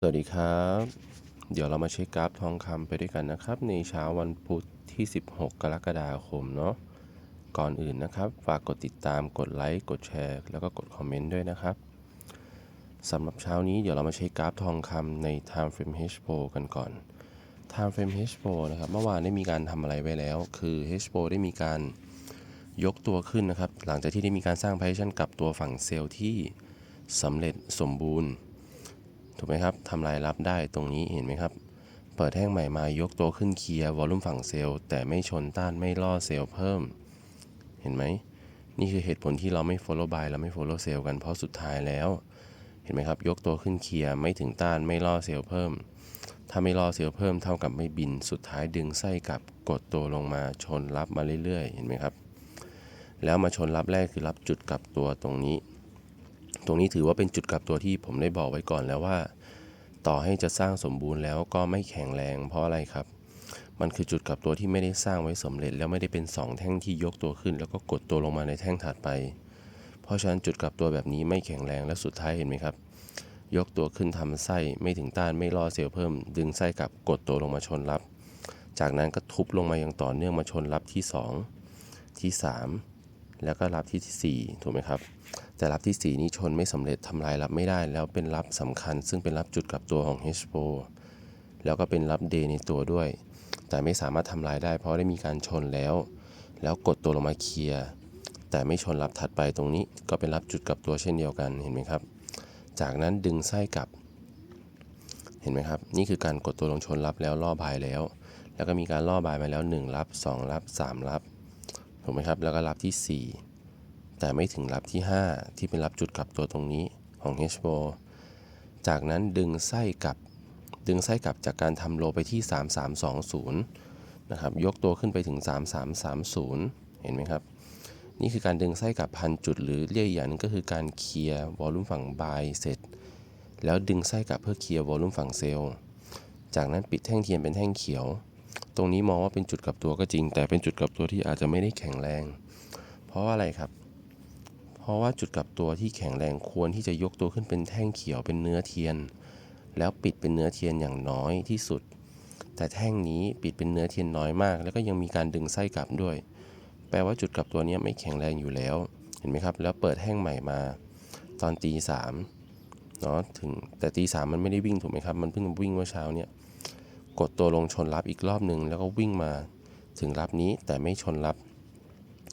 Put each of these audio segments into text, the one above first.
สวัสดีครับ เดี๋ยวเรามาเช็คกราฟทองคำไปด้วยกันนะครับ ในเช้าวันพุธที่ 16 กรกฎาคมเนาะก่อนอื่นนะครับ ฝากกดติดตามกดไลค์กดแชร์ แล้วก็กดคอมเมนต์ด้วยนะครับสำหรับเช้านี้เดี๋ยวเรามาเช็คกราฟทองคำใน Time Frame H4 กันก่อน Time Frame H4 นะครับ เมื่อวานได้มีการทำอะไรไว้แล้ว คือ H4 ได้มีการยกตัวขึ้นนะครับ หลังจากที่ได้มีการสร้าง position กับตัวฝั่งเซลล์ที่สำเร็จสมบูรณ์ ถูกไหมครับทำลายรับได้ตรงนี้เห็นไหมครับ เปิดแท่งใหม่มายกตัวขึ้นเคลียร์วอลลุ่มฝั่งเซลล์แต่ไม่ชนต้านไม่ล่อเซลล์เพิ่ม เห็นไหม นี่คือเหตุผลที่เราไม่ follow buy เราไม่ follow sell กันเพราะสุดท้ายแล้ว เห็นไหมครับ ยกตัวขึ้นเคลียร์ไม่ถึงต้านไม่ล่อเซลล์เพิ่ม ถ้าไม่ล่อเซลล์เพิ่มเท่ากับไม่บินสุดท้ายดึงไส้กลับกดตัวลงมาชนรับมาเรื่อยๆ เห็นไหมครับ แล้วมาชนรับแรกคือรับจุดกลับตัวตรงนี้ ตรงนี้ถือว่าเป็นจุดกลับตัวที่ผมได้บอกไว้ก่อนแล้วว่า ต่อให้จะสร้างสมบูรณ์แล้วก็ไม่แข็งแรงเพราะอะไรครับ มันคือจุดกลับตัวที่ไม่ได้สร้างไว้สำเร็จ แล้วไม่ได้เป็น 2 แท่งที่ยกตัวขึ้น แล้วก็กดตัวลงมาในแท่งถัดไป เพราะฉะนั้นจุดกลับตัวแบบนี้ไม่แข็งแรงและสุดท้ายเห็นไหมครับ ยกตัวขึ้นทำไส้ไม่ถึงต้านไม่ล่อเซลล์เพิ่ม ดึงไส้กลับกดตัวลงมาชนรับ จากนั้นก็ทุบลงมาอย่างต่อเนื่องมาชนรับที่ 2 ที่ 3 แล้วก็รับที่ที่ 4 ถูกไหมครับ แต่รับที่ 4 นี้ชนไม่สำเร็จทำลายรับไม่ได้ แล้วเป็นรับสำคัญ ซึ่งเป็นรับจุดกลับตัวของ h 4แล้วก็เป็นรับเดในตัวด้วย แต่ไม่สามารถทำลายได้ เพราะได้มีการชนแล้ว แล้วกดตัวลงมาเคลียร์แต่ไม่ชนรับถัดไปตรงนี้ก็เป็นรับจุดกลับตัวเช่นเดียวกันเห็นไหมครับ จากนั้นดึงไส้กลับ เห็นไหมครับ นี่คือการกดตัวลงชนรับแล้วล่อบายแล้ว แล้วก็มีการล่อบายมาแล้ว 1 รับ 2 รับ 3 รับถูกไหมครับ แล้วก็รับที่ 4 แต่ไม่ถึงรับที่ 5 ที่เป็นรับจุดกลับตัวตรงนี้ของ h 4จากนั้นดึงไส้กลับ ดึงไส้กลับจากการทำโลไปที่ 3320 นะครับ ยกตัวขึ้นไปถึง 3330 เห็นไหมครับ นี่คือการดึงไส้กลับพันจุดหรือเรียกอย่างนึงก็คือการเคลียร์วอลลุ่มฝั่งบายเสร็จ แล้วดึงไส้กลับเพื่อเคลียร์วอลลุ่มฝั่งเซลล์ จากนั้นปิดแท่งเทียนเป็นแท่งเขียว ตรงนี้มองว่าเป็นจุดกลับตัวก็จริง แต่เป็นจุดกลับตัวที่อาจจะไม่ได้แข็งแรง เพราะว่าอะไรครับเราะว่าจุดกลับตัวที่แข็งแรงควรที่จะยกตัวขึ้นเป็นแท่งเขียวเป็นเนื้อเทียน แล้วปิดเป็นเนื้อเทียนอย่างน้อยที่สุด แต่แท่งนี้ปิดเป็นเนื้อเทียนน้อยมาก แล้วก็ยังมีการดึงไส้กลับด้วย แปลว่าจุดกลับตัวนี้ไม่แข็งแรงอยู่แล้ว เห็นไหมครับ แล้วเปิดแท่งใหม่มา ตอนตีสามเนาะถึงแต่ตีสามมันไม่ได้วิ่งถูกไหมครับ มันเพิ่งวิ่งเมื่อเช้าเนี่ยกดตัวลงชนรับอีกรอบหนึ่งแล้วก็วิ่งมาถึงรับนี้แต่ไม่ชนรับ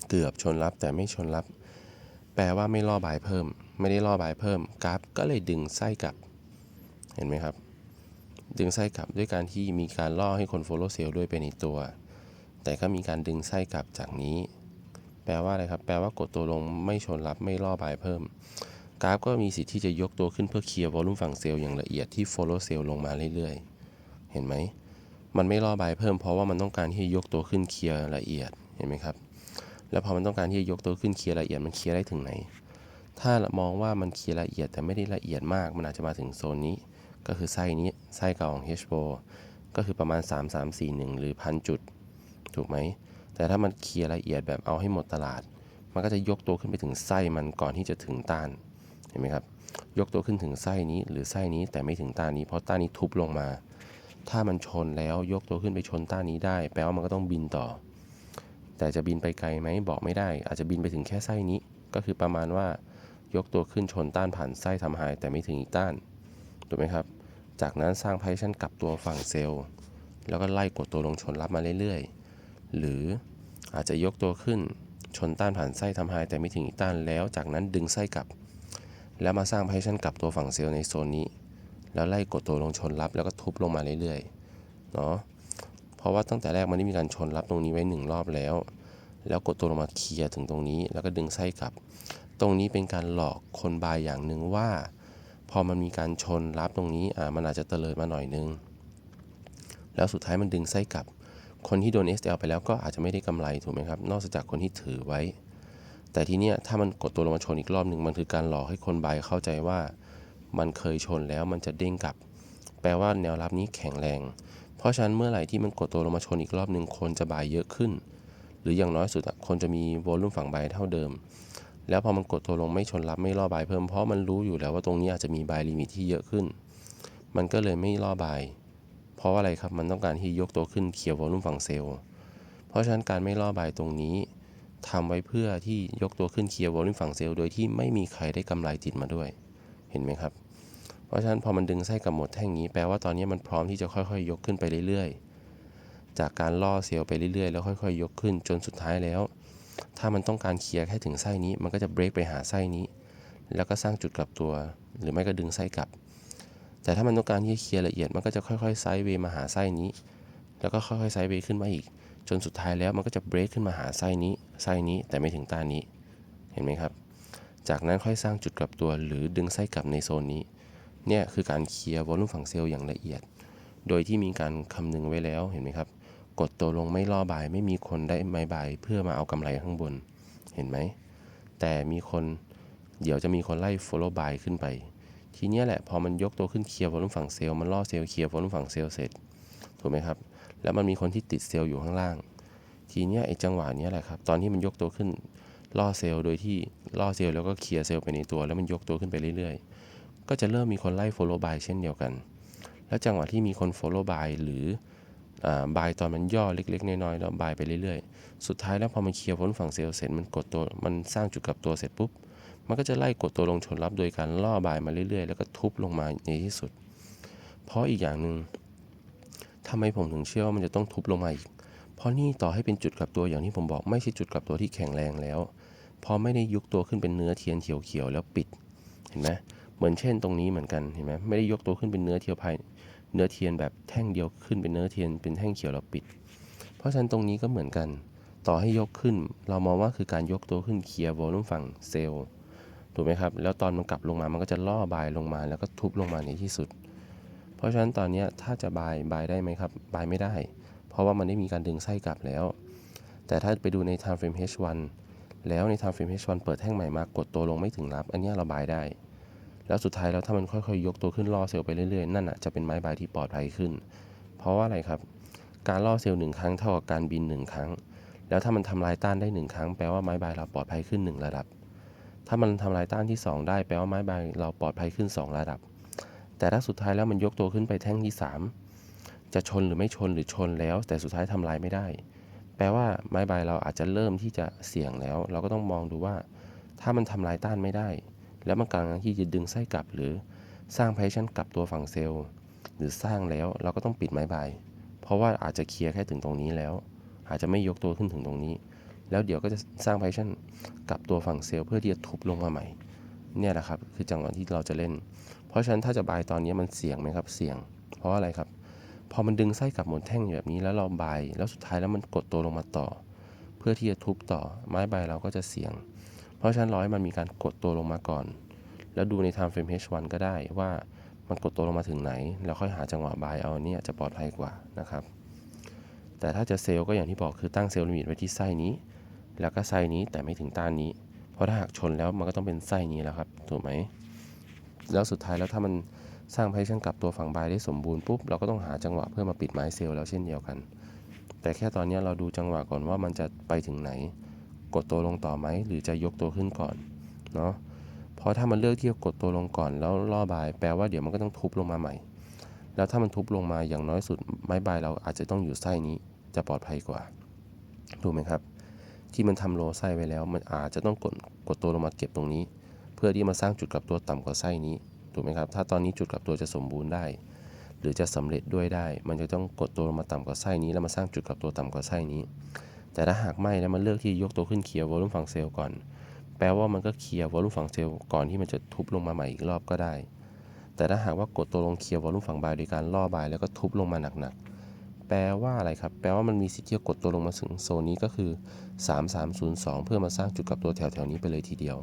เกือบชนรับแต่ไม่ชนรับ แปลว่าไม่ล่อบายเพิ่ม ไม่ได้ล่อบายเพิ่ม กราฟก็เลยดึงไส้กลับ เห็นไหมครับ ดึงไส้กลับด้วยการที่มีการล่อให้คน follow sell ด้วยไปในตัว แต่ก็มีการดึงไส้กลับจากนี้ แปลว่าอะไรครับ แปลว่ากดตัวลงไม่ชนรับไม่ล่อบายเพิ่ม กราฟก็มีสิทธิ์ที่จะยกตัวขึ้นเพื่อเคลียร์วอลุ่มฝั่งเซลล์อย่างละเอียดที่ follow sell ลงมาเรื่อยๆ เห็นไหม มันไม่ล่อบายเพิ่มเพราะว่ามันต้องการที่จะยกตัวขึ้นเคลียร์ละเอียด เห็นไหมครับ แล้วพอมันต้องการที่จะยกตัวขึ้นเคลียร์ละเอียดมันเคลียร์ได้ถึงไหน ถ้ามองว่ามันเคลียร์ละเอียดแต่ไม่ได้ละเอียดมาก มันอาจจะมาถึงโซนนี้ ก็คือไส้นี้ไส้เก่าของ h 4ก็คือประมาณ 3 3 4 1 หรือพันจุด ถูกไหม แต่ถ้ามันเคลียร์ละเอียดแบบเอาให้หมดตลาด มันก็จะยกตัวขึ้นไปถึงไส้มันก่อนที่จะถึงต้าน เห็นไหมครับ ยกตัวขึ้นถึงไส้นี้หรือไส้นี้แต่ไม่ถึงต้านนี้ เพราะต้านนี้ทุบลงมา ถ้ามันชนแล้วยกตัวขึ้นไปชนต้านนี้ได้ แปลว่ามันก็ต้องบินต่อ แต่จะบินไปไกลไหมบอกไม่ได้ อาจจะบินไปถึงแค่ไส้นี้ ก็คือประมาณว่ายกตัวขึ้นชนต้านผ่านไส้ทำหาย แต่ไม่ถึงอีกต้านถูกไหมครับ จากนั้นสร้างพชั่นกลับตัวฝั่งเซลล์ แล้วก็ไล่กดตัวลงชนรับมาเรื่อยๆ หรืออาจจะยกตัวขึ้นชนต้านผ่านไส้ทำหายแต่ไม่ถึงอีกต้านแล้วจากนั้นดึงไส้กลับ แล้วมาสร้างพชั่นกลับตัวฝั่งเซลล์ในโซนนี้ แล้วไล่กดตัวลงชนรับแล้วก็ทุบลงมาเรื่อยๆเนาะ เพราะว่าตั้งแต่แรกมันได้มีการชนรับตรงนี้ไว้หนึ่งรอบแล้ว แล้วกดตัวลงมาเคลียร์ถึงตรงนี้ แล้วก็ดึงไส้กลับ ตรงนี้เป็นการหลอกคนบายอย่างหนึ่งว่า พอมันมีการชนรับตรงนี้อ่ามันอาจจะเตลิดมาหน่อยนึง แล้วสุดท้ายมันดึงไส้กลับ คนที่โดน SL ไปแล้วก็อาจจะไม่ได้กำไรถูกไหมครับ นอกจากคนที่ถือไว้ แต่ทีเนี้ยถ้ามันกดตัวลงมาชนอีกรอบหนึ่งมันคือการหลอกให้คนบายเข้าใจว่า มันเคยชนแล้วมันจะเด้งกลับ แปลว่าแนวรับนี้แข็งแรง เพราะฉะนั้นเมื่อไหร่ที่มันกดตัวลงมาชนอีกรอบหนึ่งคนจะบายเยอะขึ้น หรืออย่างน้อยสุดคนจะมีโวลุ่มฝั่งบายเท่าเดิม แล้วพอมันกดตัวลงไม่ชนรับไม่ล่อบายเพิ่มเพราะมันรู้อยู่แล้วว่าตรงนี้อาจจะมีบายลิมิตที่เยอะขึ้น มันก็เลยไม่ล่อบาย เพราะว่าอะไรครับมันต้องการที่ยกตัวขึ้นเคลียร์วอลุ่มฝั่งเซลล์ เพราะฉะนั้นการไม่ล่อบายตรงนี้ทำไว้เพื่อที่ยกตัวขึ้นเคลียร์วอลุ่มฝั่งเซลล์โดยที่ไม่มีใครได้กำไรติดมาด้วย เห็นไหมครับ ราะฉะนั้นพอมันดึงไส้กับหมดแท่งนี้แปลว่าตอนนี้มันพร้อมที่จะค่อยๆ ยกขึ้นไปเรื่อยๆ จากการล่อเซลล์ไปเรื่อยๆ แล้วค่อยๆ ยกขึ้นจนสุดท้ายแล้ว ถ้ามันต้องการเคลียร์แค่ถึงไส้นี้มันก็จะเบรกไปหาไส้นี้ แล้วก็สร้างจุดกลับตัว หรือไม่ก็ดึงไส้กลับ แต่ถ้ามันต้องการที่จะเคลียร์ละเอียดมันก็จะค่อยๆไซด์เวย์มาหาไส้นี้ แล้วก็ค่อยๆไซด์เวย์ขึ้นมาอีก จนสุดท้ายแล้วมันก็จะเบรกขึ้นมาหาไส้นี้ไส้นี้แต่ไม่ถึงตานี้ เห็นไหมครับ จากนั้นค่อยสร้างจุดกลับตัวหรือดึงไส้กลับในโซนนี้ เนี่ยคือการเคลียร์วอลุ่มฝั่งเซลล์อย่างละเอียด โดยที่มีการคำนึงไว้แล้วเห็นไหมครับ กดตัวลงไม่ล่อบาย ไม่มีคนได้ไม้บาย เพื่อมาเอากำไรข้างบน เห็นไหม แต่มีคนเดี๋ยวจะมีคนไล่ follow buy ขึ้นไป ทีเนี้ยแหละพอมันยกตัวขึ้นเคลียร์วอลุ่มฝั่งเซลล์มันล่อเซลล์เคลียร์วอลุ่มฝั่งเซลล์เสร็จถูกไหมครับ แล้วมันมีคนที่ติดเซลล์อยู่ข้างล่าง ทีเนี้ยไอ้จังหวะเนี้ยแหละครับ ตอนที่มันยกตัวขึ้นล่อเซลล์โดยที่ล่อเซลล์แล้วก็เคลียร์เซลล์ไปในตัว แล้วมันยกตัวขึ้นไปเรื่อยๆ ก็จะเริ่มมีคนไล่ follow buy เช่นเดียวกัน แล้วจังหวะที่มีคน follow buy หรือบายตอนมันย่อเล็ก ๆ น้อยๆแล้วบไปเรื่อยๆ สุดท้ายแล้วพอมันเคลียร์พ้นฝั่งเซลล์เสร็จมันกดตัวมันสร้างจุดกลับตัวเสร็จปุ๊บ มันก็จะไล่กดตัวลงชนรับโดยการล่อบายมาเรื่อยๆ แล้วก็ทุบลงมาในที่สุด เพราะอีกอย่างหนึ่งทำไมผมถึงเชื่อว่ามันจะต้องทุบลงมาอีก เพราะนี่ต่อให้เป็นจุดกลับตัวอย่างที่ผมบอกไม่ใช่จุดกลับตัวที่แข็งแรงแล้ว พอไม่ได้ยุกตัวขึ้นเป็นเนื้อเทียนเขียวๆแล้วปิด เห็นไหม เหมือนเช่นตรงนี้เหมือนกันเห็นไหมไม่ได้ยกตัวขึ้นเป็นเนื้อเทียวภายเนื้อเทียนแบบแท่งเดียวขึ้นเป็นเนื้อเทียนเป็นแท่งเขียวแล้วปิด เพราะฉะนั้นตรงนี้ก็เหมือนกัน ต่อให้ยกขึ้น เรามองว่าคือการยกตัวขึ้นเคลียร์วอลุ่มฝั่งเซลล์ถูกไหมครับ แล้วตอนมันกลับลงมามันก็จะล่อบายลงมา แล้วก็ทุบลงมาในที่สุด เพราะฉะนั้นตอนนี้ถ้าจะบายบายได้ไหมครับ บายไม่ได้ เพราะว่ามันได้มีการดึงไส้กลับแล้ว แต่ถ้าไปดูใน time frame H1 แล้วใน time frame H1 เปิดแท่งใหม่มากดตัวลงไม่ถึงรับ อันนี้เราบายได้ แล้วสุดท้ายแล้วถ้ามันค่อยๆ ยกตัวขึ้นล่อเซลล์ไปเรื่อยๆ นั่นอะจะเป็นไม้บายที่ปลอดภัยขึ้น เพราะว่าอะไรครับ การล่อเซลล์หนึ่งครั้งเท่ากับการบินหนึ่งครั้ง แล้วถ้ามันทำลายต้านได้หนึ่งครั้งแปลว่าไม้บายเราปลอดภัยขึ้นหนึ่งระดับ ถ้ามันทำลายต้านที่ 2 ได้แปลว่าไม้บายเราปลอดภัยขึ้น 2 ระดับ แต่ถ้าสุดท้ายแล้วมันยกตัวขึ้นไปแท่งที่ 3 จะชนหรือไม่ชนหรือชนแล้ว แต่สุดท้ายทำลายไม่ได้ แปลว่าไม้บายเราอาจจะเริ่มที่จะเสี่ยงแล้ว เราก็ต้องมองดูว่า ถ้ามันทำลายต้านไม่ได้ แล้วมันกำลังที่จะดึงไส้กลับหรือสร้าง position กลับตัวฝั่งเซลล์ หรือสร้างแล้วเราก็ต้องปิดไม้บาย เพราะว่าอาจจะเคลียร์แค่ถึงตรงนี้แล้ว อาจจะไม่ยกตัวขึ้นถึงตรงนี้ แล้วเดี๋ยวก็จะสร้าง position กลับตัวฝั่งเซลล์เพื่อที่จะทุบลงมาใหม่ เนี่ยแหละครับคือจังหวะที่เราจะเล่น เพราะฉะนั้นถ้าจะบายตอนนี้มันเสี่ยงไหมครับเสี่ยง เพราะอะไรครับ พอมันดึงไส้กลับหมดแท่งแบบนี้แล้วเราบายแล้วสุดท้ายแล้วมันกดตัวลงมาต่อ เพื่อที่จะทุบต่อไม้บายเราก็จะเสี่ยง เพราะฉะนั้นร้อยมันมีการกดตัวลงมาก่อน แล้วดูใน time frame H1 ก็ได้ว่ามันกดตัวลงมาถึงไหน แล้วค่อยหาจังหวะบายเอาเนี่ยจะปลอดภัยกว่านะครับ แต่ถ้าจะเซลล์ก็อย่างที่บอกคือตั้งเซลล์ลิมิตไว้ที่ไส้นี้ แล้วก็ไส้นี้แต่ไม่ถึงต้านนี้ เพราะถ้าหากชนแล้วมันก็ต้องเป็นไส้นี้แล้วครับถูกไหมแล้วสุดท้ายแล้วถ้ามันสร้างไพชั่นกลับตัวฝั่งบายได้สมบูรณ์ปุ๊บเราก็ต้องหาจังหวะเพื่อมาปิดไม้เซลล์แล้วเช่นเดียวกัน แต่แค่ตอนนี้เราดูจังหวะก่อนว่ามันจะไปถึงไหน กดตัวลงต่อไหมหรือจะยกตัวขึ้นก่อนเนาะเพราะถ้ามันเลือกที่จะกดตัวลงก่อนแล้วล่อบาย แปลว่าเดี๋ยวมันก็ต้องทุบลงมาใหม่ แล้วถ้ามันทุบลงมาอย่างน้อยสุด ไม้บายเราอาจจะต้องอยู่ไส้นี้จะปลอดภัยกว่าถูกไหมครับ ที่มันทำโลไส้ไว้แล้ว มันอาจจะต้องกดกดตัวลงมาเก็บตรงนี้ เพื่อที่มาสร้างจุดกลับตัวต่ำกว่าไส้นี้ถูกไหมครับ ถ้าตอนนี้จุดกลับตัวจะสมบูรณ์ได้ หรือจะสำเร็จด้วยได้ มันจะต้องกดตัวลงมาต่ำกว่าไส้นี้ แล้วมาสร้างจุดกลับตัวต่ำกว่าไส้นี้ แต่ถ้าหากไม่แล้วมันเลือกที่ยกตัวขึ้นเคลียร์วอลุ่มฝั่งเซลล์ก่อน แปลว่ามันก็เคลียร์วอลุ่มฝั่งเซลล์ก่อนที่มันจะทุบลงมาใหม่อีกรอบก็ได้ แต่ถ้าหากว่ากดตัวลงเคลียร์วอลุ่มฝั่งบายโดยการล่อบายแล้วก็ทุบลงมาหนักๆ แปลว่าอะไรครับ แปลว่ามันมีสิทธิ์ที่จะกดตัวลงมาถึงโซนนี้ก็คือ 3302 เพื่อมาสร้างจุดกับตัวแถวๆนี้ไปเลยทีเดียว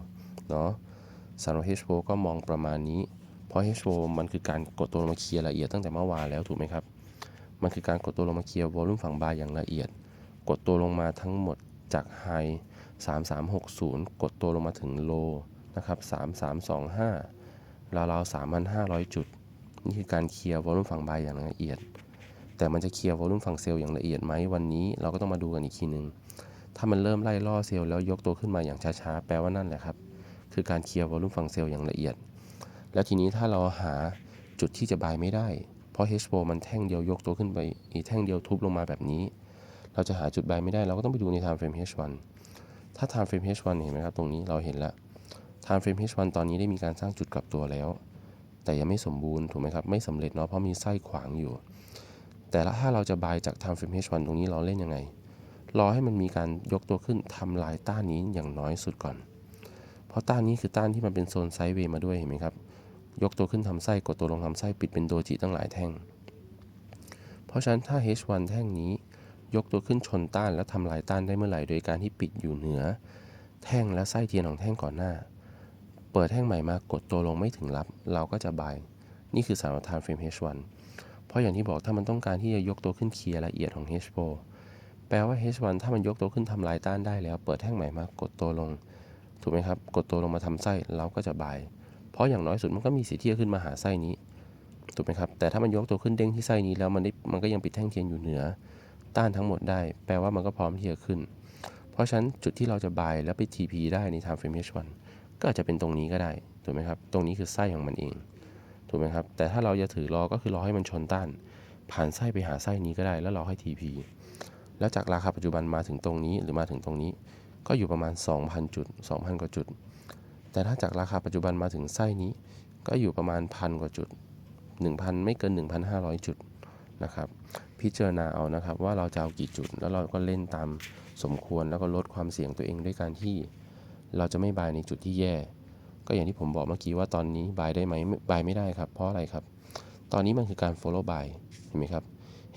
เนาะสำหรับ h 4ก็มองประมาณนี้ เพราะ h 4มันคือการกดตัวลงมาเคลียร์ละเอียดตั้งแต่เมื่อวานแล้วถูกไหมครับ มันคือการกดตัวลงมาเคลียร์วอลุ่มฝั่งบายอย่างละเอียด กดตัวลงมาทั้งหมดจากไฮ3360 กดตัวลงมาถึงโลนะครับ3325 ราวๆ 3,500 จุด นี่คือการเคลียร์วอลุ่มฝั่งบายอย่างละเอียด แต่มันจะเคลียร์วอลุ่มฝั่งเซลล์อย่างละเอียดไหมวันนี้เราก็ต้องมาดูกันอีกทีนึง ถ้ามันเริ่มไล่ล่อเซลล์แล้วยกตัวขึ้นมาอย่างช้าๆ แปลว่านั่นแหละครับ คือการเคลียร์วอลุ่มฝั่งเซลล์อย่างละเอียด แล้วทีนี้ถ้าเราหาจุดที่จะบายไม่ได้ เพราะ H4 มันแท่งเดียวยกตัวขึ้นไป อีกแท่งเดียวทุบลงมาแบบนี้ เราจะหาจุดบายไม่ได้เราก็ต้องไปดูใน time frame H1 ถ้า time frame H1 เห็นไหมครับ ตรงนี้เราเห็นแล้ว time frame H1 ตอนนี้ได้มีการสร้างจุดกลับตัวแล้ว แต่ยังไม่สมบูรณ์ถูกไหมครับ ไม่สำเร็จเนาะเพราะมีไส้ขวางอยู่ แต่ละถ้าเราจะบายจาก time frame H1 ตรงนี้เราเล่นยังไง รอให้มันมีการยกตัวขึ้นทำลายต้านนี้อย่างน้อยสุดก่อน เพราะต้านนี้คือต้านที่มันเป็นโซนไซด์เวย์มาด้วยเห็นไหมครับยกตัวขึ้นทำไส้กดตัวลงทำไส้ปิดเป็นโดจิตั้งหลายแท่ง เพราะฉะนั้นถ้า H1 แท่งนี้ ยกตัวขึ้นชนต้านแล้วทำลายต้านได้เมื่อไหร่ โดยการที่ปิดอยู่เหนือ แท่งและไส้เทียนของแท่งก่อนหน้า เปิดแท่งใหม่มากดตัวลงไม่ถึงรับ เราก็จะบาย นี่คือสาม time frame H1 เพราะอย่างที่บอกถ้ามันต้องการที่จะยกตัวขึ้นเคลียร์ละเอียดของ H4 แปลว่า H1 ถ้ามันยกตัวขึ้นทำลายต้านได้แล้ว เปิดแท่งใหม่มากดตัวลง ถูกไหมครับ กดตัวลงมาทำไส้เราก็จะบาย เพราะอย่างน้อยสุดมันก็มีสิทธิ์ที่จะขึ้นมาหาไส้นี้ ถูกไหมครับ แต่ถ้ามันยกตัวขึ้นเด้งที่ไส้นี้แล้วมันได้มันก็ยังปิดแท่งเทียนอยู่เหนือ ต้านทั้งหมดได้ แปลว่ามันก็พร้อมที่จะขึ้น เพราะฉะนั้นจุดที่เราจะบายแล้วไป TP ได้ใน time frame H1 ก็อาจจะเป็นตรงนี้ก็ได้ถูกไหมครับ ตรงนี้คือไส้ของมันเองถูกไหมครับ แต่ถ้าเราจะถือรอก็คือรอให้มันชนต้าน ผ่านไส้ไปหาไส้นี้ก็ได้ แล้วรอให้ TP แล้วจากราคาปัจจุบันมาถึงตรงนี้หรือมาถึงตรงนี้ ก็อยู่ประมาณ 2,000 จุด 2,000 กว่าจุด แต่ถ้าจากราคาปัจจุบันมาถึงไส้นี้ ก็อยู่ประมาณพันกว่าจุด 1,000 ไม่เกิน 1,500 จุด นะครับ พิจารณาเอานะครับว่าเราจะเอากี่จุด แล้วเราก็เล่นตามสมควรแล้วก็ลดความเสี่ยงตัวเองด้วยการที่ เราจะไม่บายในจุดที่แย่ ก็อย่างที่ผมบอกเมื่อกี้ว่าตอนนี้บายได้ไหมบายไม่ได้ครับ เพราะอะไรครับ ตอนนี้มันคือการ follow buy เห็นไหมครับ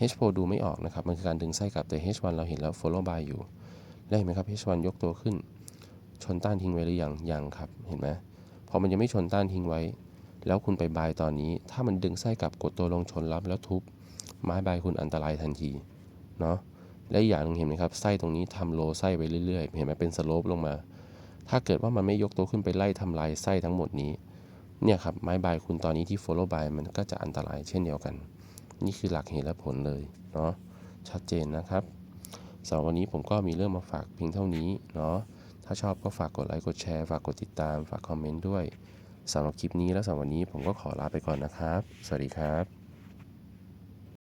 H4 ดูไม่ออกนะครับ มันคือการดึงไส้กลับแต่ H1 เราเห็นแล้ว follow buy อยู่แล้วเห็นไหมครับ H1 ยกตัวขึ้น ชนต้านทิ้งไว้หรือยังยังครับเห็นไหมพอมันยังไม่ชนต้านทิ้งไว้ แล้วคุณไปบายตอนนี้ ถ้ามันดึงไส้กลับกดตัวลงชนรับแล้วทุบ ไม้ใบคุณอันตรายทันทีเนาะและอีกอย่างหนึงเห็นไหมครับไส้ตรงนี้ทำโลไส้ไปเรื่อยๆ เห็นไหมเป็นสโลปลงมา ถ้าเกิดว่ามันไม่ยกตัวขึ้นไปไล่ทำลายไส้ทั้งหมดนี้เนี่ยครับไม้ใบคุณตอนนี้ที่ follow by มันก็จะอันตรายเช่นเดียวกัน นี่คือหลักเหตุและผลเลยเนาะชัดเจนนะครับสำหรับวันนี้ผมก็มีเรื่องมาฝากเพียงเท่านี้เนาะถ้าชอบก็ฝากกดไลค์กดแชร์ ฝากกดติดตาม ฝากคอมเมนต์ด้วยสำหรับคลิปนี้และสำหรับวันนี้ผมก็ขอลาไปก่อนนะครับ สวัสดีครับ